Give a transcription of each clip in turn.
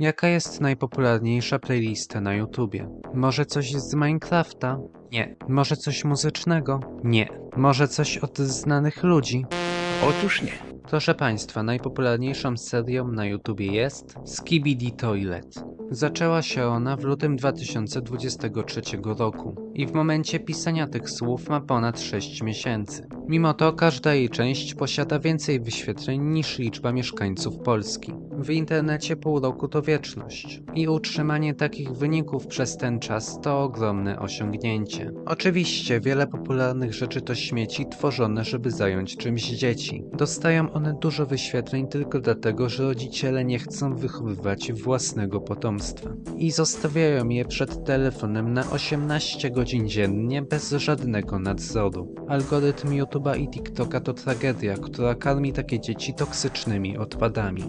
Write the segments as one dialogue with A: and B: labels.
A: Jaka jest najpopularniejsza playlista na YouTubie? Może coś z Minecrafta? Nie. Może coś muzycznego? Nie. Może coś od znanych ludzi?
B: Otóż nie.
A: Proszę Państwa, najpopularniejszą serią na YouTubie jest Skibidi Toilet. Zaczęła się ona w lutym 2023 roku i w momencie pisania tych słów ma ponad 6 miesięcy. Mimo to każda jej część posiada więcej wyświetleń niż liczba mieszkańców Polski. W internecie pół roku to wieczność i utrzymanie takich wyników przez ten czas to ogromne osiągnięcie. Oczywiście wiele popularnych rzeczy to śmieci tworzone, żeby zająć czymś dzieci. Dostają one dużo wyświetleń tylko dlatego, że rodziciele nie chcą wychowywać własnego potomstwa i zostawiają je przed telefonem na 18 godzin dziennie bez żadnego nadzoru. Algorytm YouTube'a i TikToka to tragedia, która karmi takie dzieci toksycznymi odpadami.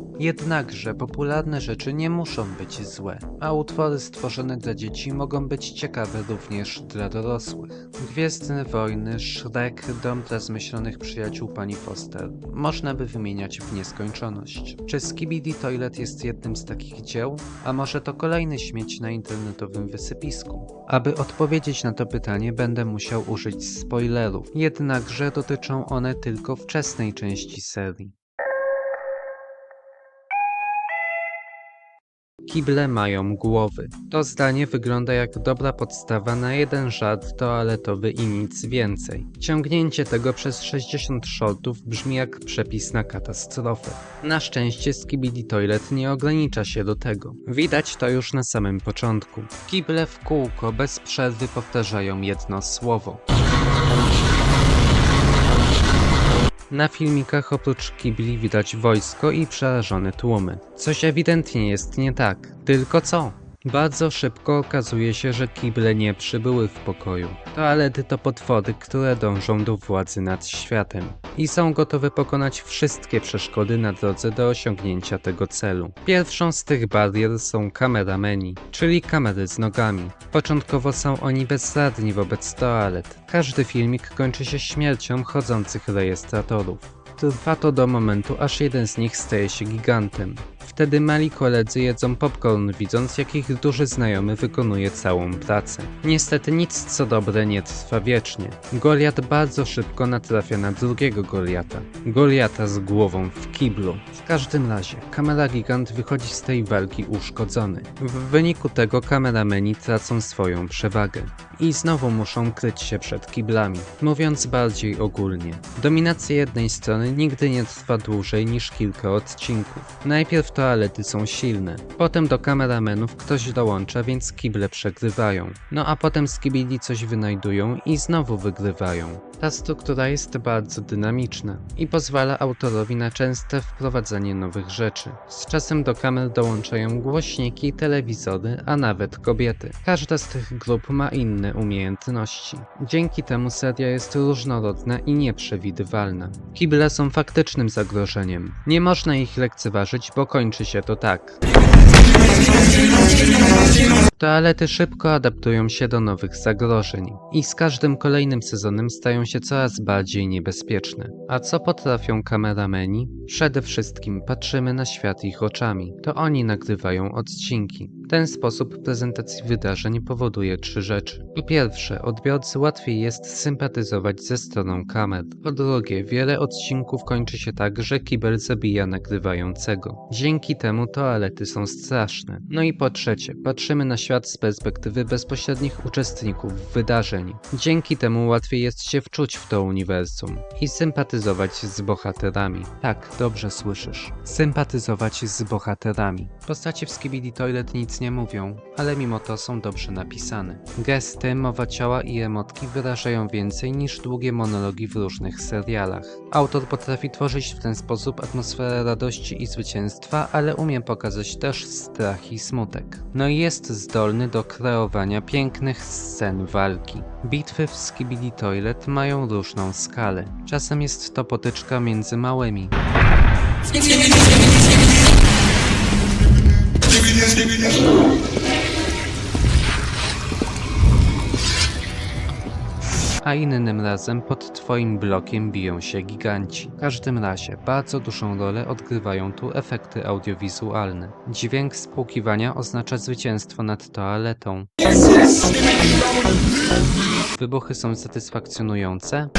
A: Jednakże popularne rzeczy nie muszą być złe, a utwory stworzone dla dzieci mogą być ciekawe również dla dorosłych. Gwiezdne Wojny, Shrek, Dom dla zmyślonych przyjaciół pani Foster. Można by wymieniać w nieskończoność. Czy Skibidi Toilet jest jednym z takich dzieł? A może to kolejny śmieć na internetowym wysypisku? Aby odpowiedzieć na to pytanie będę musiał użyć spoilerów, jednakże dotyczą one tylko wczesnej części serii. Kible mają głowy. To zdanie wygląda jak dobra podstawa na jeden żart toaletowy i nic więcej. Ciągnięcie tego przez 60 shortów brzmi jak przepis na katastrofę. Na szczęście Skibidi Toilet nie ogranicza się do tego. Widać to już na samym początku. Kible w kółko bez przerwy powtarzają jedno słowo. Na filmikach oprócz kibli widać wojsko i przerażone tłumy. Coś ewidentnie jest nie tak. Tylko co? Bardzo szybko okazuje się, że kible nie przybyły w pokoju. Toalety to potwory, które dążą do władzy nad światem i są gotowe pokonać wszystkie przeszkody na drodze do osiągnięcia tego celu. Pierwszą z tych barier są kamerameni, czyli kamery z nogami. Początkowo są oni bezradni wobec toalet. Każdy filmik kończy się śmiercią chodzących rejestratorów. Trwa to do momentu, aż jeden z nich staje się gigantem. Wtedy mali koledzy jedzą popcorn, widząc jak ich duży znajomy wykonuje całą pracę. Niestety nic co dobre nie trwa wiecznie. Goliat bardzo szybko natrafia na drugiego Goliata. Goliata z głową w kiblu. W każdym razie, kamera gigant wychodzi z tej walki uszkodzony. W wyniku tego kamerameni tracą swoją przewagę. I znowu muszą kryć się przed kiblami. Mówiąc bardziej ogólnie, dominacja jednej strony nigdy nie trwa dłużej niż kilka odcinków. Najpierw toalety są silne, potem do kameramenów ktoś dołącza, więc kible przegrywają. No a potem skibidi coś wynajdują i znowu wygrywają. Ta struktura jest bardzo dynamiczna i pozwala autorowi na częste wprowadzanie nowych rzeczy. Z czasem do kamer dołączają głośniki, telewizory, a nawet kobiety. Każda z tych grup ma inne umiejętności. Dzięki temu seria jest różnorodna i nieprzewidywalna. Kible są faktycznym zagrożeniem. Nie można ich lekceważyć, bo kończy się to tak. Toalety szybko adaptują się do nowych zagrożeń i z każdym kolejnym sezonem stają się coraz bardziej niebezpieczne. A co potrafią kamerameni? Przede wszystkim patrzymy na świat ich oczami. To oni nagrywają odcinki. Ten sposób prezentacji wydarzeń powoduje trzy rzeczy. Po pierwsze, odbiorcy łatwiej jest sympatyzować ze stroną kamer. Po drugie, wiele odcinków kończy się tak, że kibel zabija nagrywającego. Dzięki temu toalety są straszne. No i po trzecie, patrzymy na świat z perspektywy bezpośrednich uczestników wydarzeń. Dzięki temu łatwiej jest się wczuć w to uniwersum i sympatyzować z bohaterami. Tak, dobrze słyszysz. Sympatyzować z bohaterami. Postacie w Skibidi Toilet nic nie mówią, ale mimo to są dobrze napisane. Gesty, mowa ciała i emotki wyrażają więcej niż długie monologi w różnych serialach. Autor potrafi tworzyć w ten sposób atmosferę radości i zwycięstwa, ale umie pokazać też strach i smutek. No i jest zdolny do kreowania pięknych scen walki. Bitwy w Skibidi Toilet mają różną skalę. Czasem jest to potyczka między małymi, a innym razem pod twoim blokiem biją się giganci. W każdym razie bardzo dużą rolę odgrywają tu efekty audiowizualne. Dźwięk spłukiwania oznacza zwycięstwo nad toaletą. Wybuchy są satysfakcjonujące.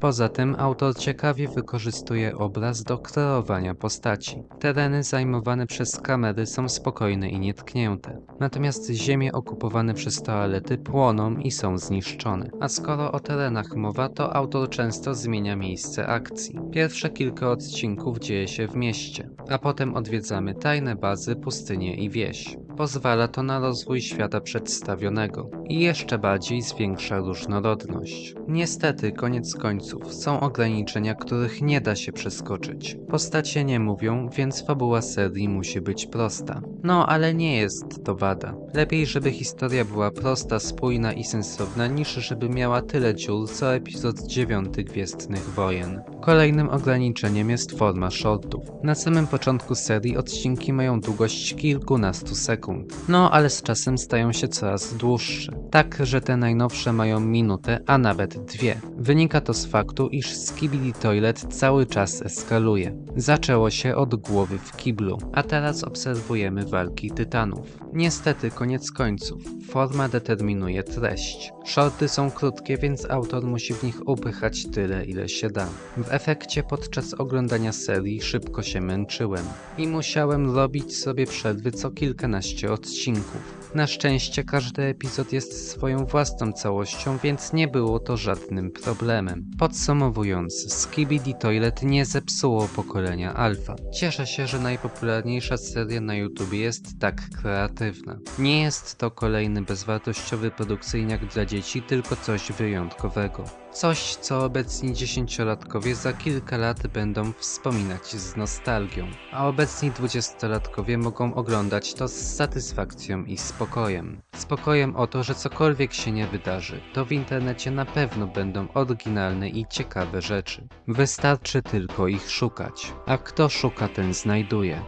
A: Poza tym autor ciekawie wykorzystuje obraz do kreowania postaci. Tereny zajmowane przez kamery są spokojne i nietknięte, natomiast ziemie okupowane przez toalety płoną i są zniszczone. A skoro o terenach mowa, to autor często zmienia miejsce akcji. Pierwsze kilka odcinków dzieje się w mieście, a potem odwiedzamy tajne bazy, pustynie i wieś. Pozwala to na rozwój świata przedstawionego i jeszcze bardziej zwiększa różnorodność. Niestety, koniec końców, są ograniczenia, których nie da się przeskoczyć. Postacie nie mówią, więc fabuła serii musi być prosta. No, ale nie jest to wada. Lepiej, żeby historia była prosta, spójna i sensowna, niż żeby miała tyle dziur co epizod 9 Gwiezdnych Wojen. Kolejnym ograniczeniem jest forma shortów. Na samym początku serii odcinki mają długość kilkunastu sekund. No, ale z czasem stają się coraz dłuższe. Tak, że te najnowsze mają minutę, a nawet dwie. Wynika to z faktu, iż Skibidi Toilet cały czas eskaluje. Zaczęło się od głowy w kiblu, a teraz obserwujemy walki tytanów. Niestety, koniec końców, forma determinuje treść. Shorty są krótkie, więc autor musi w nich upychać tyle, ile się da. W efekcie podczas oglądania serii szybko się męczyłem i musiałem robić sobie przerwy co kilkanaście odcinków. Na szczęście każdy epizod jest swoją własną całością, więc nie było to żadnym problemem. Podsumowując, Skibidi Toilet nie zepsuło pokolenia alfa. Cieszę się, że najpopularniejsza seria na YouTube jest tak kreatywna. Nie jest to kolejny bezwartościowy produkcyjniak dla dzieci, tylko coś wyjątkowego. Coś, co obecni dziesięciolatkowie za kilka lat będą wspominać z nostalgią, a obecni dwudziestolatkowie mogą oglądać to z satysfakcją i spokojem. Spokojem o to, że cokolwiek się nie wydarzy, to w internecie na pewno będą oryginalne i ciekawe rzeczy. Wystarczy tylko ich szukać, a kto szuka, ten znajduje.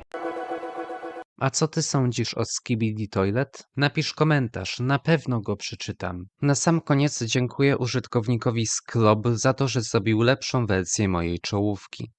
A: A co ty sądzisz o Skibidi Toilet? Napisz komentarz, na pewno go przeczytam. Na sam koniec dziękuję użytkownikowi Skrob za to, że zrobił lepszą wersję mojej czołówki.